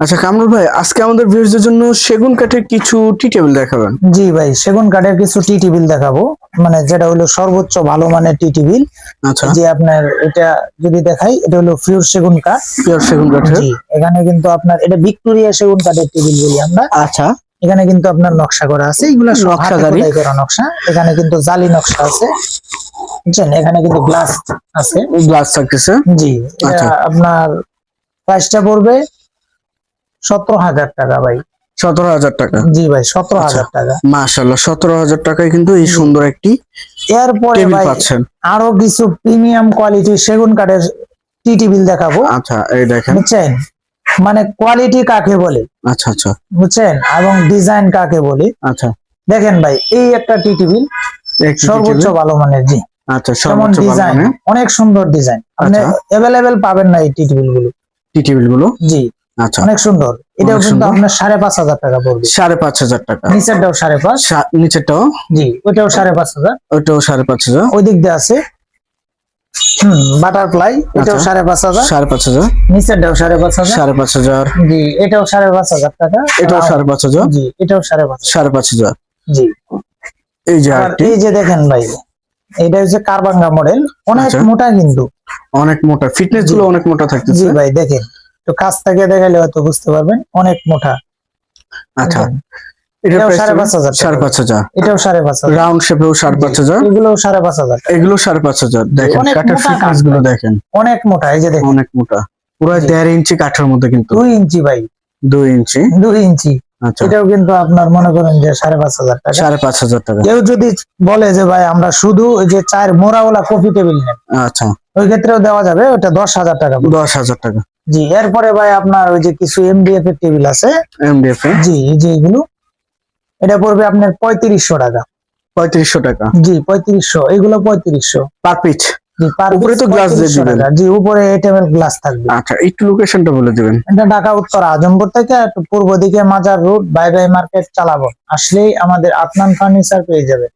আচ্ছা কামরুল ভাই আজকে আমাদের ভিউয়ারদের জন্য সেগুন কাঠের কিছু টি টেবিল দেখাবেন। জি ভাই সেগুন কাঠের কিছু টি টেবিল দেখাবো। মানে যেটা হলো সর্বোচ্চ ভালো মানের টি টেবিল আচ্ছা। যে আপনার এটা যদি দেখাই এটা হলো ফিউর সেগুন কাঠ। পিওর সেগুন কাঠ জি এখানে কিন্তু আপনার এটা ভিক্টোরিয়া সেগুন কাঠের টেবিল বলি আমরা। আচ্ছা। এখানে কিন্তু আপনার নকশা করা আছে। এগুলো নকশাকারী। করা নকশা। এখানে কিন্তু জালি নকশা আছে। বুঝছেন? এখানে কিন্তু গ্লাস আছে। গ্লাস থাকতেছে। জি আচ্ছা। আপনার প্রাইসটা পড়বে সতেরো হাজার টাকা ভাই। সতেরো হাজার টাকা? জি ভাই সতেরো আচ্ছা। হাজার টাকা। মাশাল্লাহ সতেরো হাজার টাকায় কিন্তু এই সুন্দর একটি এরপরে ভাই পাচ্ছেন। আরও কিছু প্রিমিয়াম কোয়ালিটির সেগুন কাঠের টি টেবিল দেখাবো। আচ্ছা এই দেখেন। বুঝছেন? মানে কোয়ালিটি কাকে বলে? আচ্ছা আচ্ছা। বুঝছেন? এবং ডিজাইন কাকে বলে? আচ্ছা। দেখেন ভাই এই একটা টি টেবিল একটি সর্বোচ্চ ভালো মানের জি। আচ্ছা সর্বোচ্চ ডিজাইন অনেক সুন্দর ডিজাইন। আপনি আচ্ছা। অ্যাভেলেবেল পাবেন না এই টি টেবিলগুলো টি টেবিলগুলো জি। আচ্ছা অনেক সুন্দর এটাও কিন্তু আপনার সাড়ে পাঁচ হাজার টাকা পড়বে সাড়ে পাঁচ হাজার টাকা নিচেরটাও সাড়ে পাঁচ নিচেরটাও জি ওইটাও সাড়ে পাঁচ হাজার ওইটাও সাড়ে পাঁচ হাজার ওই দিক দিয়ে আছে হম বাটারফ্লাই এটাও আচ্ছা। সাড়ে পাঁচ হাজার সাড়ে পাঁচ হাজার নিচেরটাও সাড়ে পাঁচ হাজার সাড়ে পাঁচ হাজার জি এটাও সাড়ে পাঁচ হাজার টাকা এটাও সাড়ে পাঁচ হাজার জি এটাও সাড়ে পাঁচ সাড়ে পাঁচ হাজার জি এই যে এই যে দেখেন ভাই এটা হচ্ছে কারবাঙ্গা মডেল অনেক আচ্ছা। মোটা কিন্তু অনেক মোটা ফিটনেসগুলো অনেক মোটা জি থাকতেছে ভাই দেখেন তো কাছ থেকে দেখালে হয়তো বুঝতে পারবেন অনেক মোটা। আচ্ছা। এটাও সাড়ে পাঁচ হাজার সাড়ে পাঁচ হাজার। এটাও সাড়ে পাঁচ হাজার। রাউন্ড শেপেও সাড়ে পাঁচ হাজার। এগুলো সাড়ে পাঁচ হাজার। এগুলো সাড়ে পাঁচ হাজার। দেখেন কাঠের ফিটনেসগুলো দেখেন। অনেক মোটা এই যে দেখেন। অনেক মোটা। পুরো দেড় ইঞ্চি কাঠের মধ্যে কিন্তু। দুই ইঞ্চি ভাই। দুই ইঞ্চি। দুই ইঞ্চি। আচ্ছা। এটাও কিন্তু আপনার মনে করেন যে সাড়ে পাঁচ হাজার টাকা। সাড়ে পাঁচ হাজার টাকা। কেউ যদি বলে যে ভাই আমরা শুধু ওই যে চায়ের মোড়াওয়ালা কফি টেবিল নেন আচ্ছা। ওই ক্ষেত্রেও দেওয়া যাবে ওটা দশ হাজার টাকা। দশ হাজার টাকা। জি এরপরে ভাই আপনার ওই যে কিছু এমডিএফ এর টেবিল আছে। এমডিএফ এ? জি যে এগুলো। এটা পড়বে আপনার পঁয়ত্রিশশো টাকা। পঁয়ত্রিশশো টাকা। জি পঁয়ত্রিশশো এগুলো পঁয়ত্রিশশো। পার পিচ জি পার উপরে তো glass দিয়ে দিবেন। জি উপরে এটিএম গ্লাস থাকবে। আচ্ছা একটু লোকেশনটা বলে দিবেন। এটা ঢাকা উত্তর আজমপুর থেকে পূর্ব দিকে মাজার রোড বাই বাই মার্কেট চালাবো আসলেই আমাদের আতনান ফার্নিচার পেয়ে যাবে।